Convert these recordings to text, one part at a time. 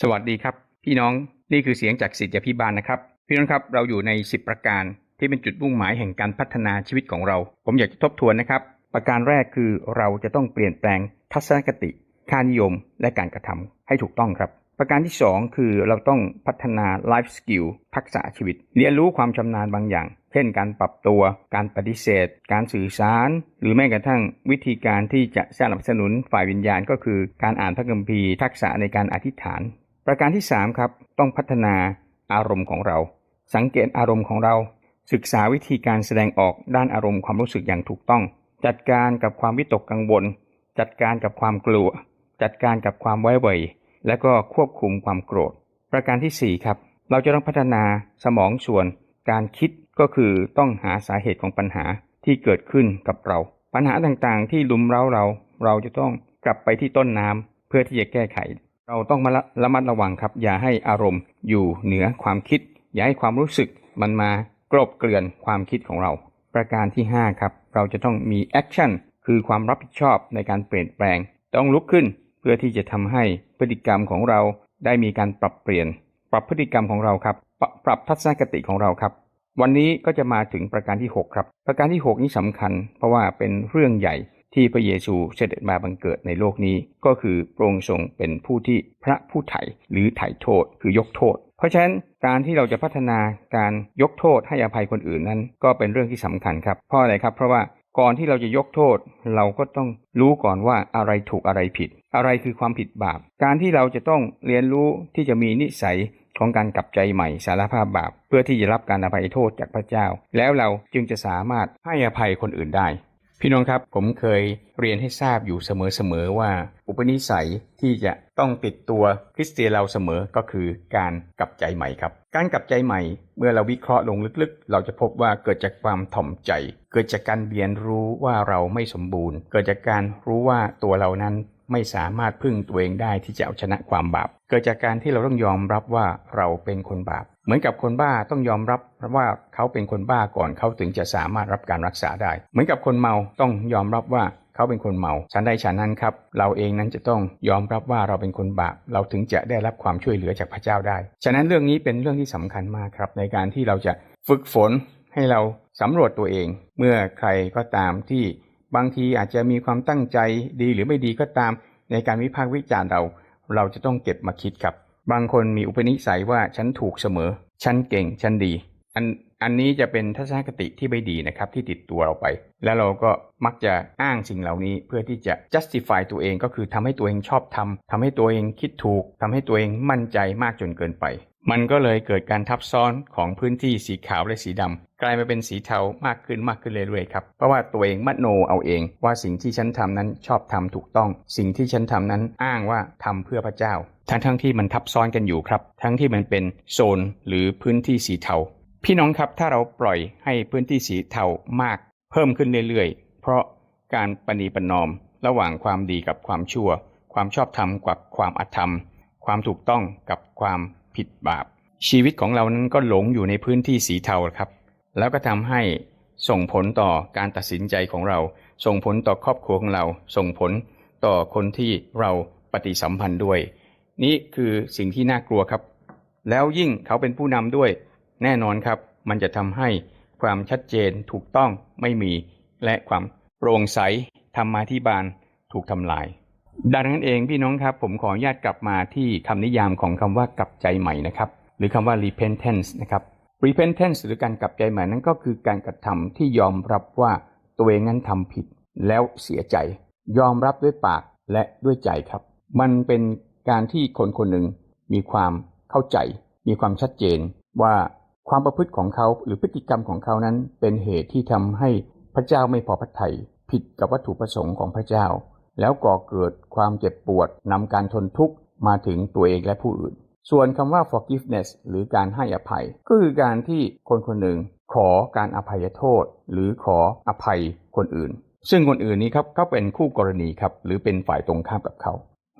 สวัสดีครับ พี่น้องนี่คือเสียงจากสิทธิพิบาลนะครับ พี่น้องครับเราอยู่ใน 10 ประการที่เป็นจุดมุ่งหมายแห่งการพัฒนาชีวิตของเรา ผมอยากจะทบทวนนะครับ ประการแรกคือเราจะต้องเปลี่ยนแปลงทัศนคติ ค่านิยม และการกระทำให้ถูกต้องครับ ประการที่ 2 คือเราต้องพัฒนาไลฟ์สกิลทักษะชีวิต เรียนรู้ความชำนาญบางอย่าง เช่น การปรับตัว การปฏิเสธ การสื่อสาร หรือแม้กระทั่งวิธีการที่จะสนับสนุนฝ่ายวิญญาณ ก็คือ การอ่านพระคัมภีร์ทักษะในการอธิษฐาน ประการที่ 3 ครับ ต้องพัฒนาอารมณ์ของเรา สังเกตอารมณ์ของเรา ศึกษาวิธีการแสดงออกด้านอารมณ์ความรู้สึกอย่างถูกต้อง จัดการกับความวิตกกังวล จัดการกับความกลัว จัดการกับความไว้เวและก็ควบคุมความโกรธ ประการที่ 4 ครับ เราจะต้องพัฒนาสมองส่วนการคิดก็คือต้องหาสาเหตุของปัญหาที่เกิดขึ้นกับเรา ปัญหาต่างๆ ที่ลุมเร้าเรา เราจะต้องกลับไปที่ต้นน้ำเพื่อที่จะแก้ไข เราต้องมาระมัดระวังครับ อย่าให้อารมณ์อยู่เหนือความคิด อย่าให้ความรู้สึกมันมากรบเกลื่อนความคิดของเรา ประการที่ 5 ครับ เราจะต้องมีแอคชั่นคือความรับผิดชอบในการเปลี่ยนแปลง ต้องลุกขึ้นเพื่อที่จะทำให้พฤติกรรมของเราได้มีการปรับเปลี่ยน ปรับพฤติกรรมของเราครับ ปรับปรับทัศนคติของเราครับ วันนี้ก็จะมาถึงประการที่ 6 ครับ ประการที่ 6 นี้สำคัญ เพราะว่าเป็นเรื่องใหญ่ ที่พระเยซูเสด็จมาบังเกิดในโลกนี้ ก็คือพระองค์ทรงเป็นผู้ที่พระผู้ไถ่หรือไถ่โทษ คือยกโทษ เพราะฉะนั้นการที่เราจะพัฒนาการยกโทษให้อภัยคนอื่นนั้น ก็เป็นเรื่องที่สำคัญครับเพราะอะไรครับเพราะว่าก่อนที่เราจะยกโทษ เราก็ต้องรู้ก่อนว่าอะไรถูกอะไรผิด อะไรคือความผิดบาป การที่เราจะต้องเรียนรู้ที่จะมีนิสัยของการกลับใจใหม่สารภาพบาป เพื่อที่จะรับการอภัยโทษจากพระเจ้า แล้วเราจึงจะสามารถให้อภัยคนอื่นได้ พี่น้องครับผมเคยเรียนให้ทราบอยู่เสมอๆว่า อุปนิสัยที่จะต้องติดตัวคริสเตียนเราเสมอก็คือการกลับใจใหม่ครับ การกลับใจใหม่ เมื่อเราวิเคราะห์ลงลึกๆ เราจะพบว่าเกิดจากความถ่อมใจ เกิดจากการเรียนรู้ว่าเราไม่สมบูรณ์ เกิดจากการรู้ว่าตัวเรานั้น ไม่สามารถพึ่งตัวเองได้ที่จะเอาชนะความบาป เกิดจากการที่เราต้องยอมรับว่าเราเป็นคนบาป เหมือนกับคนบ้าต้องยอมรับว่าเขาเป็นคนบ้าก่อนเขาถึงจะสามารถรับการรักษาได้ เหมือนกับคนเมาต้องยอมรับว่าเขาเป็นคนเมาฉันใดฉันนั้นครับ เราเองนั้นจะต้องยอมรับว่าเราเป็นคนบาป เราถึงจะได้รับความช่วยเหลือจากพระเจ้าได้ ฉะนั้นเรื่องนี้เป็นเรื่องที่สำคัญมากครับ ในการที่เราจะฝึกฝนให้เราสำรวจตัวเอง เมื่อใครก็ตามที่ บางทีอาจจะมีความตั้งใจดีหรือไม่ดีก็ตาม ในการวิพากษ์วิจารณ์เรา เราจะต้องเก็บมาคิดครับ บางคนมีอุปนิสัยว่าฉันถูกเสมอ ฉันเก่ง ฉันดี อันอันนี้จะเป็นทัศนคติที่ไม่ดีนะครับที่ติดตัวเราไป แล้วเราก็มักจะอ้างสิ่งเหล่านี้เพื่อที่จะ justify ตัวเองก็คือทำให้ตัวเองชอบทำทำให้ตัวเองคิดถูกทำให้ตัวเองมั่นใจมากจนเกินไป มันก็เลยเกิดการทับซ้อนของพื้นที่สีขาวและสีดำกลายมาเป็นสีเทามากขึ้นมากขึ้นเรื่อยๆครับเพราะว่าตัวเองมโนเอาเอง ว่าสิ่งที่ฉันทำนั้นชอบทำถูกต้อง สิ่งที่ฉันทำนั้นอ้างว่าทำเพื่อพระเจ้า ทั้งทั้งที่มันทับซ้อนกันอยู่ครับ ทั้งที่มันเป็นโซนหรือพื้นที่สีเทา พี่น้องครับถ้าเราปล่อยให้พื้นที่สีเทามากเพิ่มขึ้นเรื่อยๆ เพราะการปณีประนอม ระหว่างความดีกับความชั่ว ความชอบธรรมกับความอธรรม ความถูกต้องกับความ ผิดบาป ชีวิตของเรานั้นก็หลงอยู่ในพื้นที่สีเทาครับ แล้วก็ทำให้ส่งผลต่อการตัดสินใจของเรา ส่งผลต่อครอบครัวของเรา ส่งผลต่อคนที่เราปฏิสัมพันธ์ด้วย นี่คือสิ่งที่น่ากลัวครับ แล้วยิ่งเขาเป็นผู้นำด้วย แน่นอนครับ มันจะทำให้ความชัดเจนถูกต้องไม่มี และความโปร่งใสธรรมาธิบาลถูกทำลาย ดังนั้นเองพี่น้องครับ ผมขออนุญาตกลับมาที่คำนิยามของคำว่ากลับใจใหม่นะครับ หรือคำว่า repentance นะครับ repentance หรือการกลับใจใหม่นั้นก็คือการกระทำที่ยอมรับว่าตัวเองนั้นทำผิดแล้วเสียใจ ยอมรับด้วยปากและด้วยใจครับ มันเป็นการที่คนคนหนึ่งมีความเข้าใจ มีความชัดเจนว่าความประพฤติของเขาหรือพฤติกรรมของเขานั้นเป็นเหตุที่ทำให้พระเจ้าไม่พอพระทยัยผิดกับวัตถุประสงค์ของพระเจ้า แล้วก่อเกิดความเจ็บปวดนำการทนทุกข์มาถึงตัวเองและผู้อื่น ส่วนคำว่า forgiveness หรือการให้อภัย ก็คือการที่คนคนหนึ่งขอการอภัยโทษ หรือขออภัยคนอื่น ซึ่งคนอื่นนี้ครับเขาเป็นคู่กรณีครับหรือเป็นฝ่ายตรงข้ามกับเขา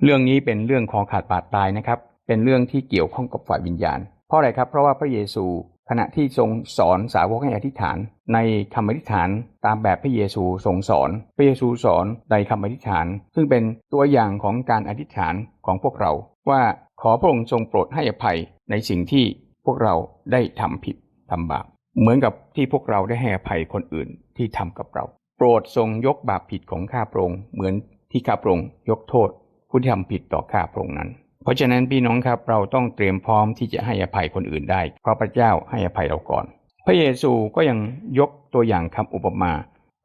เรื่องนี้เป็นเรื่องคอขาดบาดตายนะครับ เป็นเรื่องที่เกี่ยวข้องกับฝ่ายวิญญาณ เพราะอะไรครับ เพราะว่าพระเยซู ขณะที่ทรงสอนสาวกให้อธิษฐาน ในคำอธิษฐานตามแบบพระเยซูทรงสอน พระเยซูสอนในคำอธิษฐาน ซึ่งเป็นตัวอย่างของการอธิษฐานของพวกเรา ว่าขอพระองค์ทรงโปรดให้อภัยในสิ่งที่พวกเราได้ทำผิดทำบาปเหมือนกับที่พวกเราได้ให้อภัยคนอื่นที่ทำกับเรา โปรดทรงยกบาปผิดของข้าพระองค์เหมือนที่ข้าพระองค์ยกโทษผู้ที่ทำผิดต่อข้าพระองค์นั้น เพราะฉะนั้นพี่น้องครับเราต้องเตรียมพร้อมที่จะให้อภัยคนอื่นได้ เพราะพระเจ้าให้อภัยเราก่อน พระเยซูก็ยังยกตัวอย่างคำอุปมา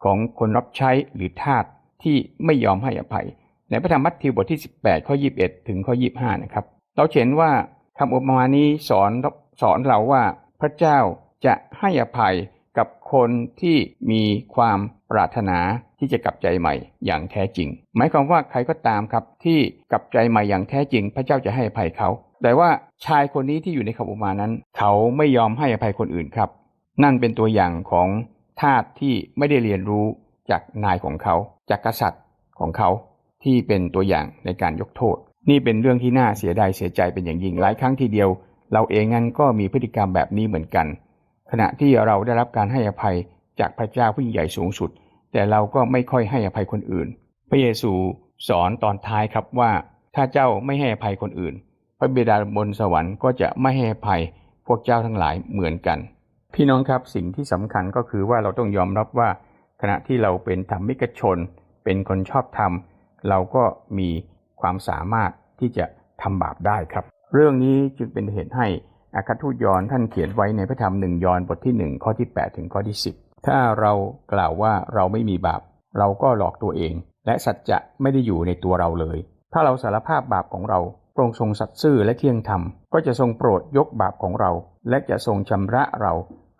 ของคนรับใช้หรือทาสที่ไม่ยอมให้อภัย ในพระธรรมมัทธิวบทที่ 18 ข้อ 21 ถึงข้อ 25 นะครับ เราเห็นว่าคำอุปมานี้สอนสอนเราว่าพระเจ้าจะให้อภัยกับคนที่มีความ ปรารถนาที่จะกลับใจใหม่อย่างแท้จริง หมายความว่าใครก็ตามครับที่กลับใจใหม่อย่างแท้จริง พระเจ้าจะให้อภัยเขา แต่ว่าชายคนนี้ที่อยู่ในคำอุมานั้น เขาไม่ยอมให้อภัยคนอื่นครับ นั่นเป็นตัวอย่างของทาสที่ไม่ได้เรียนรู้จากนายของเขา จากกษัตริย์ของเขาที่เป็นตัวอย่างในการยกโทษ นี่เป็นเรื่องที่น่าเสียดายเสียใจเป็นอย่างยิ่งหลายครั้งทีเดียว เราเองนั้นก็มีพฤติกรรมแบบนี้เหมือนกัน ขณะที่เราได้รับการให้อภัยจากพระเจ้าผู้ใหญ่สูงสุด แต่เราก็ไม่ค่อยให้อภัยคนอื่น พระเยซูสอนตอนท้ายครับว่า ถ้าเจ้าไม่ให้อภัยคนอื่น พระบิดาบนสวรรค์ก็จะไม่ให้อภัยพวกเจ้าทั้งหลายเหมือนกัน พี่น้องครับสิ่งที่สำคัญก็คือว่าเราต้องยอมรับว่า ขณะที่เราเป็นธรรมิกชน เป็นคนชอบธรรม เราก็มีความสามารถที่จะทำบาปได้ครับ เรื่องนี้จึงเป็นเหตุให้อาคาทูตยอนท่านเขียนไว้ในพระธรรมหนึ่งยอนบทที่หนึ่งข้อที่ 8 ถึงข้อที่ 10 ถ้าเรากล่าวว่าเราไม่มีบาป เราก็หลอกตัวเอง และสัจจะไม่ได้อยู่ในตัวเราเลย ถ้าเราสารภาพบาปของเราพระองค์ทรงสัตย์ซื่อและเที่ยงธรรม ก็จะทรงโปรดยกบาปของเรา และจะทรงชำระเรา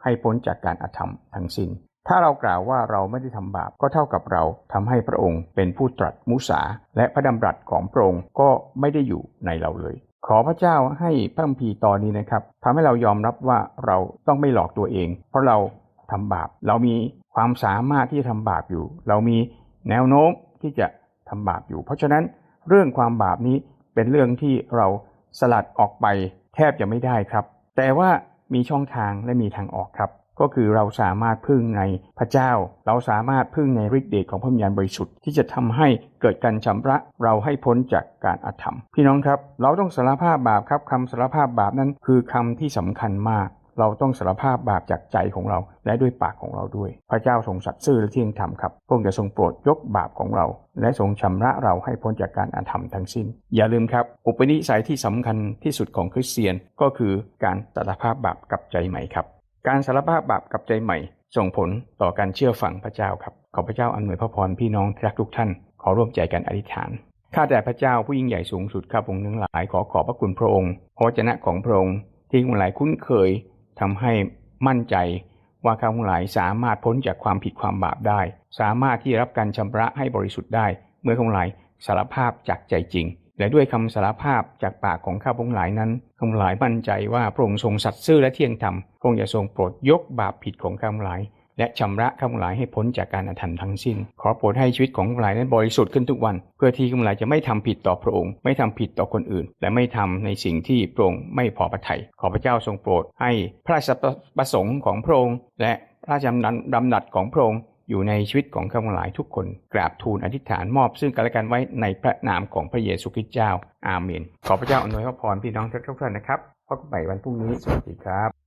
ให้พ้นจากการอาธรรมทั้งสิ้น ถ้าเรากล่าวว่าเราไม่ได้ทำบาปก็เท่ากับเราทำให้พระองค์เป็นผู้ตรัสมุสา และพระดำรัสของพระองค์ก็ไม่ได้อยู่ในเราเลย ขอพระเจ้าให้พระคัมภีตอนนี้นะครับทำให้เรายอมรับว่าเราต้องไม่หลอกตัวเอง เพราะเรา ทำบาป เรามีความสามารถที่จะทำบาปอยู่ เรามีแนวโน้มที่จะทำบาปอยู่ เพราะฉะนั้นเรื่องความบาปนี้เป็นเรื่องที่เราสลัดออกไปแทบจะไม่ได้ครับ แต่ว่ามีช่องทางและมีทางออกครับ ก็คือเราสามารถพึ่งในพระเจ้า เราสามารถพึ่งในฤทธิ์เดชของพระวิญญาณบริสุทธิ์ที่จะทำให้เกิดการชำระเราให้พ้นจากการอาธรรม พี่น้องครับ เราต้องสารภาพบาปครับคำสารภาพบาปนั้นคือคำที่สำคัญมาก เราต้องสารภาพบาปจากใจของเราและด้วยปากของเราด้วย พระเจ้าทรงสัตย์ซื่อและเที่ยงธรรมครับพระองค์จะทรงโปรดยกบาปของเรา และทรงชำระเราให้พ้นจากการอาธรรมทั้งสิ้น อย่าลืมครับ อุปนิสัยที่สำคัญที่สุดของคริสเตียนก็คือการสารภาพบาปกับใจใหม่ครับ การสารภาพบาปกับใจใหม่ ส่งผลต่อการเชื่อฟังพระเจ้าครับขอพระเจ้าอำนวยพระพรพี่น้องที่รักทุกท่าน ขอร่วมใจกันอธิษฐานข้าแต่พระเจ้าผู้ยิ่งใหญ่สูงสุดข้าพระองค์ทั้งหลายขอขอบพระคุณพระองค์พระวจนะของพระองค์ที่ทั้งหลายคุ้นเคย ทำให้มั่นใจว่าข้าพทั้งหลายสามารถพ้นจากความผิดความบาปได้ สามารถที่รับการชำระให้บริสุทธิ์ได้ เมื่อข้าพทั้งหลายสารภาพจากใจจริง และด้วยคำสารภาพจากปากของข้าพทั้งหลายนั้นข้าพทั้งหลายมั่นใจว่าพระองค์ทรงสัตย์ซื่อและเที่ยงธรรมพระองค์จะทรงโปรดยกบาปผิดของข้าพทั้งหลาย และชำระข้าพทั้งหลาให้พ้นจากการอาถรรพ์ทั้งสิ้น ขอโปรดให้ชีวิตของข้าพทั้งหลานั้นบริสุทธิ์ขึ้นทุกวัน เพื่อที่ข้าพทั้งหลาจะไม่ทำผิดต่อพระองค์ ไม่ทำผิดต่อคนอื่น และไม่ทำในสิ่งที่พระองค์ไม่พอพระทัยขอพระเจ้าทรงโปรดให้พระราชประสงค์ของพระองค์ และพระราชดำรัสของพระองค์อยู่ในชีวิตของข้าพทั้งหลาทุกคน กราบทูลอธิษฐานมอบซึ่งกันและกันไว้ในพระนามของพระเยซูคริสต์เจ้า อาเมน ขอพระเจ้าอนวยพระพรพี่น้องทุกท่านนะครับพบกันใหม่วันพรุ่งนี้ สวัสดีครับ